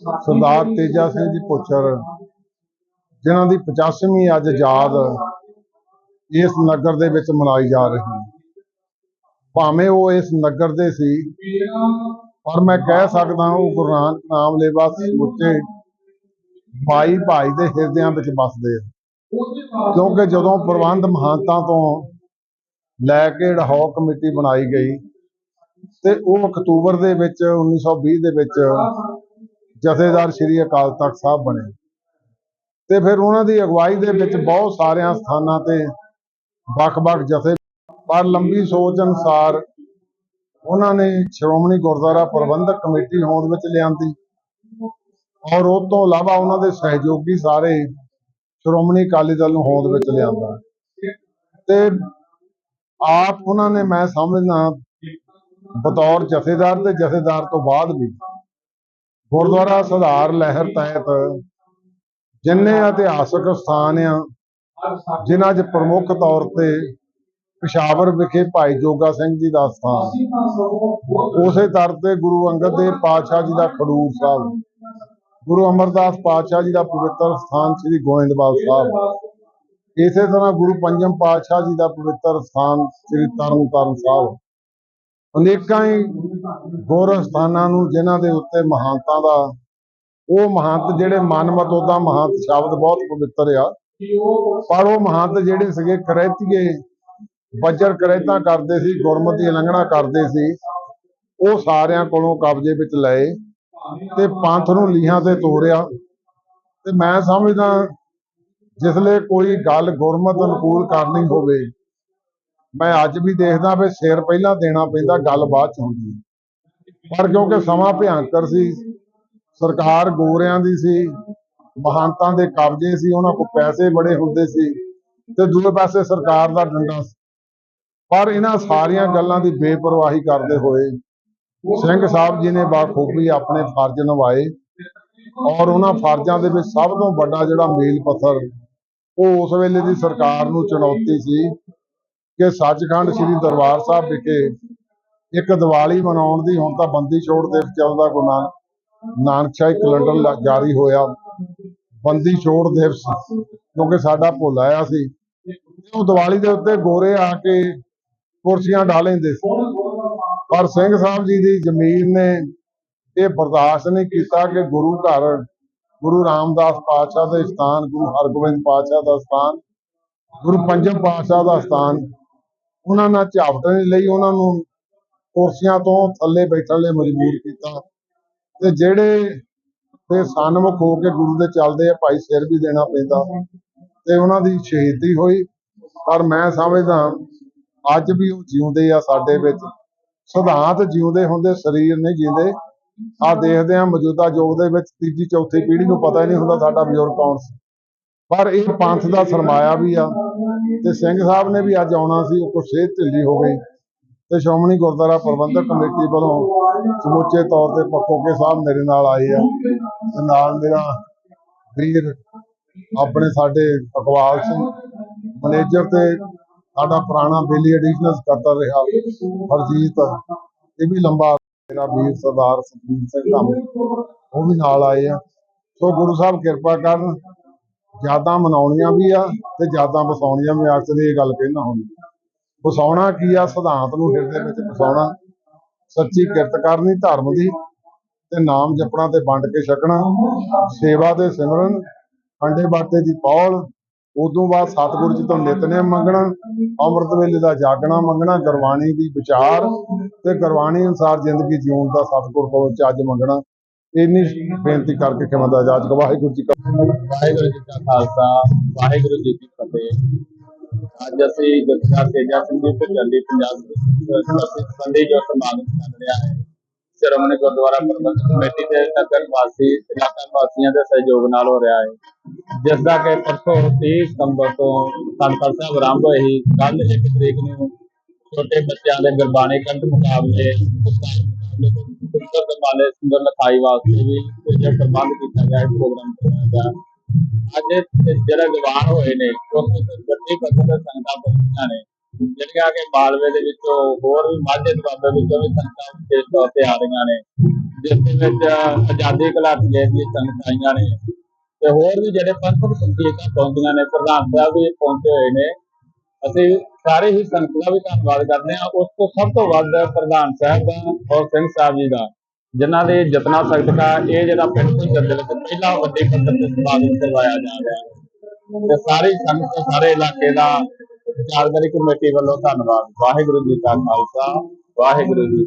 ਸਰਦਾਰ ਤੇਜਾ ਸਿੰਘ ਜੀ ਪੁੱਛਰ ਜਿਨ੍ਹਾਂ ਦੀ 85ਵੀਂ ਅੱਜ ਯਾਦ ਇਸ ਨਗਰ ਦੇ ਵਿੱਚ ਮਨਾਈ ਜਾ ਰਹੀ ਭਾਵੇਂ ਉਹ ਇਸ ਨਗਰ ਦੇ ਸੀ, ਪਰ ਮੈਂ ਕਹਿ ਸਕਦਾ ਉਹ ਗੁਰੂ ਨਾਨਕ ਨਾਮ ਲੈਵਾ ਸਮੁੱਚੇ ਭਾਈ ਭਾਈ ਦੇ ਹਿਰਦਿਆਂ ਵਿੱਚ ਵਸਦੇ ਆ। ਕਿਉਂਕਿ ਜਦੋਂ ਪ੍ਰਬੰਧ ਮਹਾਂਤਾਂ ਤੋਂ ਲੈ ਕੇ ਲਾਹੌਰ ਕਮੇਟੀ ਬਣਾਈ ਗਈ ਤੇ ਉਹ ਅਕਤੂਬਰ ਦੇ ਵਿੱਚ 1920 ਦੇ ਵਿੱਚ ਜਥੇਦਾਰ ਸ੍ਰੀ ਅਕਾਲ ਤਖਤ ਸਾਹਿਬ ਬਣੇ। ਤੇ ਫਿਰ ਉਹਨਾਂ ਦੀ ਅਗਵਾਈ ਦੇ ਵਿੱਚ ਬਹੁਤ ਸਾਰਿਆਂ ਸਥਾਨਾਂ ਤੇ ਵੱਖ-ਵੱਖ ਜਥੇ ਪਰ ਲੰਬੀ ਸੋਚ ਅਨੁਸਾਰ ਉਹਨਾਂ ਨੇ ਸ਼੍ਰੋਮਣੀ ਗੁਰਦੁਆਰਾ ਪ੍ਰਬੰਧਕ ਕਮੇਟੀ ਹੋਂਦ ਵਿੱਚ ਲਿਆਂਦੀ ਔਰ ਉਹ ਤੋਂ ਇਲਾਵਾ ਉਹਨਾਂ ਦੇ ਸਹਿਯੋਗੀ ਸਾਰੇ ਸ਼੍ਰੋਮਣੀ ਅਕਾਲੀ ਦਲ ਨੂੰ ਹੋਂਦ ਵਿੱਚ ਲਿਆਂਦਾ। ਤੇ ਆਪ ਉਹਨਾਂ ਨੇ ਮੈਂ ਸਮਝਦਾ ਬਤੌਰ ਜਥੇਦਾਰ ਤੇ ਜਥੇਦਾਰ ਤੋਂ ਬਾਅਦ ਵੀ ਗੁਰਦੁਆਰਾ ਸੁਧਾਰ ਲਹਿਰ ਤਹਿਤ ਜਿੰਨੇ ਇਤਿਹਾਸਕ ਸਥਾਨ ਆ, ਜਿਨ੍ਹਾਂ 'ਚ ਪ੍ਰਮੁੱਖ ਤੌਰ ਤੇ ਪਿਸ਼ਾਵਰ ਵਿਖੇ ਭਾਈ ਜੋਗਾ ਸਿੰਘ ਜੀ ਦਾ ਸਥਾਨ, ਉਸੇ ਤਰ ਤੇ ਗੁਰੂ ਅੰਗਦ ਦੇਵ ਪਾਤਸ਼ਾਹ ਜੀ ਦਾ ਖਡੂਰ ਸਾਹਿਬ, ਗੁਰੂ ਅਮਰਦਾਸ ਪਾਤਸ਼ਾਹ ਜੀ ਦਾ ਪਵਿੱਤਰ ਸਥਾਨ ਸ੍ਰੀ ਗੋਇੰਦਵਾਲ ਸਾਹਿਬ, ਇਸੇ ਤਰ੍ਹਾਂ ਗੁਰੂ ਪੰਜਮ ਪਾਤਸ਼ਾਹ ਜੀ ਦਾ ਪਵਿੱਤਰ ਸਥਾਨ ਸ੍ਰੀ ਤਰਨਤਾਰਨ ਸਾਹਿਬ। ਅਨੇਕਾਂ ਹੀ ਗੁਰ ਸਥਾਨਾਂ ਨੂੰ ਜਿਨ੍ਹਾਂ ਦੇ ਉੱਤੇ ਮਹਾਨਤਾ ਦਾ, ਉਹ ਮਹੰਤ ਜਿਹੜੇ ਮਨਮਤ, ਉਹਦਾ ਮਹੰਤ ਸ਼ਬਦ ਬਹੁਤ ਪਵਿੱਤਰ ਆ। ਪਰ ਉਹ ਮਹੰਤ ਜਿਹੜੇ ਸੀਗੇ, ਕਰੈਤੀਏ, ਬੱਜਰ ਕਰੈਤਾ ਕਰਦੇ ਸੀ, ਗੁਰਮਤਿ ਦੀ ਉਲੰਘਣਾ ਕਰਦੇ ਸੀ, ਉਹ ਸਾਰਿਆਂ ਕੋਲੋਂ ਕਬਜ਼ੇ ਵਿੱਚ ਲਏ ਤੇ ਪੰਥ ਨੂੰ ਲੀਹਾਂ ਤੇ ਤੋਰਿਆ। ਤੇ ਮੈਂ ਸਮਝਦਾ ਜਿਸਲੇ ਕੋਈ ਗੱਲ ਗੁਰਮਤ ਅਨੁਕੂਲ ਕਰਨੀ ਹੋਵੇ ਮੈਂ ਅੱਜ ਵੀ ਦੇਖਦਾ ਵੀ ਸਿਰ ਪਹਿਲਾਂ ਦੇਣਾ ਪੈਂਦਾ, ਗੱਲ ਬਾਅਦ ਚ ਹੁੰਦੀ ਹੈ। ਪਰ ਕਿਉਂਕਿ ਸਮਾਂ ਭਿਆਨਕ ਸੀ, ਸਰਕਾਰ ਗੋਰਿਆਂ ਦੀ ਸੀ ਮਹਾਨਤਾਂ ਦੇ ਕਬਜ਼ੇ ਸੀ, ਉਹਨਾਂ ਕੋਲ ਪੈਸੇ ਬੜੇ ਹੁੰਦੇ ਸੀ ਤੇ ਦੂਜੇ ਪਾਸੇ ਸਰਕਾਰ ਦਾ ਡੰਡਾ ਸੀ। ਪਰ ਇਹਨਾਂ ਸਾਰੀਆਂ ਗੱਲਾਂ ਦੀ ਬੇਪਰਵਾਹੀ ਕਰਦੇ ਹੋਏ ਸਿੰਘ ਸਾਹਿਬ ਜੀ ਨੇ ਬਾਖੂਬੀ ਆਪਣੇ ਫਰਜ਼ ਨਿਭਾਏ ਔਰ ਉਹਨਾਂ ਫਰਜ਼ਾਂ ਦੇ ਵਿੱਚ ਸਭ ਤੋਂ ਵੱਡਾ ਜਿਹੜਾ ਮੀਲ ਪੱਥਰ ਉਹ ਉਸ ਵੇਲੇ ਦੀ ਸਰਕਾਰ ਨੂੰ ਚੁਣੌਤੀ ਸੀ ਕਿ ਸੱਚਖੰਡ ਸ੍ਰੀ ਦਰਬਾਰ ਸਾਹਿਬ ਵਿਖੇ ਇੱਕ ਦੀਵਾਲੀ ਮਨਾਉਣ ਦੀ ਹੁਣ ਤਾਂ ਬੰਦੀ ਛੋੜ ਦਿਵਸ ਚੱਲਦਾ ਗੁਰੂ ਨਾਨਕ ਨਾਨਕਸ਼ਾਹੀ ਕੈਲੰਡਰ ਜਾਰੀ ਹੋਇਆ। ਬੰਦੀ ਛੋੜ ਦਿਵਸ ਕਿਉਂਕਿ ਸਾਡਾ ਭੁੱਲ ਆਇਆ ਸੀ। ਉਹ ਦੀਵਾਲੀ ਦੇ ਉੱਤੇ ਗੋਰੇ ਆ ਕੇ ਕੁਰਸੀਆਂ ਢਾ ਲੈਂਦੇ ਸੀ। ਪਰ ਸਿੰਘ ਸਾਹਿਬ ਜੀ ਦੀ ਜ਼ਮੀਰ ਨੇ ਇਹ ਬਰਦਾਸ਼ਤ ਨਹੀਂ ਕੀਤਾ ਕਿ ਗੁਰੂ ਘਰ, ਗੁਰੂ ਰਾਮਦਾਸ ਪਾਤਸ਼ਾਹ ਦੇ ਸਥਾਨ, ਗੁਰੂ ਹਰਗੋਬਿੰਦ ਪਾਤਸ਼ਾਹ ਦਾ ਸਥਾਨ, ਗੁਰੂ ਪੰਜਮ ਪਾਤਸ਼ਾਹ ਦਾ ਸਥਾਨ ਉਹਨਾਂ ਨਾਲ ਝਾਪਟ ਲਈ ਉਹਨਾਂ ਨੂੰ ਕੁਰਸੀਆਂ ਤੋਂ ਥੱਲੇ ਬੈਠਣ ਲਈ ਮਜਬੂਰ ਕੀਤਾ। ਤੇ ਜਿਹੜੇ ਤੇ ਸਨਮੁਖ ਹੋ ਕੇ ਗੁਰੂ ਦੇ ਚੱਲਦੇ ਆ, ਭਾਈ ਸਿਰ ਵੀ ਦੇਣਾ ਪੈਂਦਾ। ਤੇ ਉਹਨਾਂ ਦੀ ਸ਼ਹੀਦੀ ਹੋਈ। ਪਰ ਮੈਂ ਸਮਝਦਾ ਅੱਜ ਵੀ ਉਹ ਜਿਉਂਦੇ ਆ ਸਾਡੇ ਵਿੱਚ। ਸਿਧਾਂਤ ਜਿਉਂਦੇ ਹੁੰਦੇ, ਸਰੀਰ ਨਹੀਂ ਜਿਉਂਦੇ। ਆ ਦੇਖਦੇ ਆ ਮੌਜੂਦਾ ਯੁੱਗ ਦੇ ਵਿੱਚ ਤੀਜੀ, ਚੌਥੀ ਪੀੜ੍ਹੀ ਨੂੰ ਪਤਾ ਹੀ ਨਹੀਂ ਹੁੰਦਾ ਸਾਡਾ ਬਜ਼ੁਰਗ ਕੌਣ ਸੀ। ਪਰ ਇਹ ਪੰਥ ਦਾ ਸਰਮਾਇਆ ਵੀ ਆ ਤੇ ਸਿੰਘ ਸਾਹਿਬ ਨੇ ਵੀ ਅੱਜ ਆਉਣਾ ਸੀ, ਉਹ ਕੁਛ ਸਿਹਤ ਢਿੱਲੀ ਹੋ ਗਈ ਤੇ ਸ਼੍ਰੋਮਣੀ ਗੁਰਦੁਆਰਾ ਪ੍ਰਬੰਧਕ ਕਮੇਟੀ ਵੱਲੋਂ ਸਮੁੱਚੇ ਤੌਰ ਤੇ ਪੱਕੋਕੇ ਸਾਹਿਬ ਮੇਰੇ ਨਾਲ ਆਏ ਆ ਤੇ ਨਾਲ ਮੇਰਾ ਵੀਰ ਆਪਣੇ ਸਾਡੇ ਅਕਵਾਲ ਸਿੰਘ, ਮੈਨੇਜਰ ਤੇ ਸਾਡਾ ਪੁਰਾਣਾ ਬੇਲੀ ਐਡੀਸ਼ਨਲ ਸਕੱਤਰ ਰਿਹਾ, ਹਰਜੀਤ, ਇਹ ਵੀ ਲੰਬਾ ਮੇਰਾ ਵੀਰ ਸਰਦਾਰ ਸੁਖਬੀਰ ਸਿੰਘ ਧਾਮੀ, ਉਹ ਵੀ ਨਾਲ ਆਏ ਆ। ਸੋ ਗੁਰੂ ਸਾਹਿਬ ਕਿਰਪਾ ਕਰਨ ਯਾਦਾਂ ਮਨਾਉਣੀਆਂ ਵੀ ਆ ਤੇ ਯਾਦਾਂ ਵਸਾਉਣੀਆਂ ਵੀ ਅਕਸਰ ਇਹ ਗੱਲ ਕਹਿਣਾ ਹੁਣ। ਵਸਾਉਣਾ ਕੀ ਆ? ਸਿਧਾਂਤ ਨੂੰ ਹਿਰਦੇ ਵਿੱਚ ਵਸਾਉਣਾ। ਸੱਚੀ ਕਿਰਤ ਕਰਨੀ, ਧਰਮ ਦੀ ਤੇ ਨਾਮ ਜਪਣਾ ਤੇ ਵੰਡ ਕੇ ਛਕਣਾ, ਸੇਵਾ ਤੇ ਸਿਮਰਨ ਅੰਡੇ ਬਾਟੇ ਦੀ ਪੌਲ, ਉਦੋਂ ਬਾਅਦ ਸਤਿਗੁਰੂ ਜੀ ਤੋਂ ਨਿਤਨੇਮ ਮੰਗਣਾ, ਅੰਮ੍ਰਿਤ ਵੇਲੇ ਦਾ ਜਾਗਣਾ ਮੰਗਣਾ, ਗੁਰਬਾਣੀ ਦੀ ਵਿਚਾਰ ਤੇ ਗੁਰਬਾਣੀ ਅਨੁਸਾਰ ਜ਼ਿੰਦਗੀ ਜਿਉਣ ਦਾ ਸਤਿਗੁਰ ਕੋਲੋਂ ਚੱਜ ਮੰਗਣਾ। ਇੰਨੀ ਬੇਨਤੀ ਕਰਕੇ ਖਿਮਾ ਦਾ ਇਜਾਜ਼ਤ ਵਾਹਿਗੁਰੂ ਜੀ ਕਾ ਵਾਹਿਗੁਰੂ ਜੀ ਕਾ ਖਾਲਸਾ, ਵਾਹਿਗੁਰੂ ਜੀ ਕੀ ਫਤਿਹ। ਅੱਜ ਅਸੀਂ ਜਥੇਦਾਰ ਤੇਜਾ ਸਿੰਘ ਜੀ ਭੁਜਲੀ ਪੰਜਾਬ ਦੇ ਸੰਬੰਧੀ ਜੋ ਸਮਾਗਮ ਚੱਲ ਰਿਹਾ ਹੈ, ਸ਼੍ਰੋਮਣੀ ਗੁਰਦੁਆਰਾ ਪ੍ਰਬੰਧਕ ਕਮੇਟੀ ਦੇ ਨਗਰ ਵਾਸੀ, ਇਲਾਕਾ ਵਾਸੀਆਂ ਦੇ ਸਹਿਯੋਗ ਨਾਲ ਹੋ ਰਿਹਾ ਹੈ। ਜਿਸ ਦਾ ਕਿ ਪਰਸੋਂ 30 ਸਤੰਬਰ ਤੋਂ ਸੰਤਾਂ ਸਾਹਿਬ ਆਰੰਭ ਹੋਈ ਕੱਲ 1 ਤਰੀਕ ਨੂੰ ਛੋਟੇ ਬੱਚਿਆਂ ਦੇ ਗੁਰਬਾਣੀ ਕੰਠ ਮੁਕਾਬਲੇ ਮੁਕਾਬਲੇ ਸੁੰਦਰ ਦਮਾਲੇ ਸੁੰਦਰ ਲਿਖਾਈ ਵਾਸਤੇ ਵੀ ਕੁਝ ਪ੍ਰਬੰਧ ਕੀਤਾ ਗਿਆ ਹੈ ਪ੍ਰੋਗਰਾਮ ਕਰਵਾਇਆ ਅੱਜ ਇਹ ਜਵਾਨ ਹੋਏ ਨੇ ਉਹ ਵੱਡੀ ਪੱਧਰ ਤੇ ਸੰਗਤਾਂ ਪਹੁੰਚੀਆਂ ਨੇ, ਜਿਹੜੀਆਂ ਕਿ ਮਾਲਵੇ ਦੇ ਵਿੱਚੋਂ ਹੋਰ ਵੀ ਮਾਝੇ ਦੁਆਬੇ ਵਿੱਚੋਂ ਵੀ ਸੰਗਤਾਂ ਵਿਸ਼ੇਸ਼ ਤੌਰ ਤੇ ਆ ਰਹੀਆਂ ਨੇ, ਜਿਸ ਦੇ ਵਿੱਚ ਆਜ਼ਾਦੀ ਘੁਲਾਟੀਏ ਦੀ ਸੰਗਤਾਂ ਆਈਆਂ ਨੇ। ਤੇ ਹੋਰ ਵੀ ਜਿਹੜੇ ਪੰਥਕ ਸੰਗੀਤਾਂ ਪਹੁੰਚੀਆਂ ਨੇ, ਪ੍ਰਧਾਨ ਸਾਹਿਬ ਵੀ ਪਹੁੰਚੇ ਹੋਏ ਨੇ। ਅਸੀਂ ਸਾਰੇ ਹੀ ਸੰਗਤ ਦਾ ਵੀ ਧੰਨਵਾਦ ਕਰਦੇ ਹਾਂ। ਉਸ ਤੋਂ ਸਭ ਤੋਂ ਵੱਧ ਪ੍ਰਧਾਨ ਸਾਹਿਬ ਦਾ, ਔਰ ਸਿੰਘ ਸਾਹਿਬ ਜੀ ਦਾ, ਜਿਨ੍ਹਾਂ ਦੇ ਯਤਨਾਂ ਸਦਕਾ ਇਹ ਜਿਹੜਾ ਪਿੰਡ ਭੁੱਜਰ ਦੇ ਵਿੱਚ ਪਹਿਲਾ ਵੱਡੇ ਪੱਧਰ ਤੇ ਸਮਾਗਮ ਕਰਵਾਇਆ ਜਾ ਰਿਹਾ ਹੈ। ਤੇ ਸਾਰੀ ਸੰਗਤ ਸਾਰੇ ਇਲਾਕੇ ਦਾ ਵਿਚਾਰਗਰੀ ਕਮੇਟੀ ਵੱਲੋਂ ਧੰਨਵਾਦ। ਵਾਹਿਗੁਰੂ ਜੀ ਕਾ ਖਾਲਸਾ, ਵਾਹਿਗੁਰੂ ਜੀ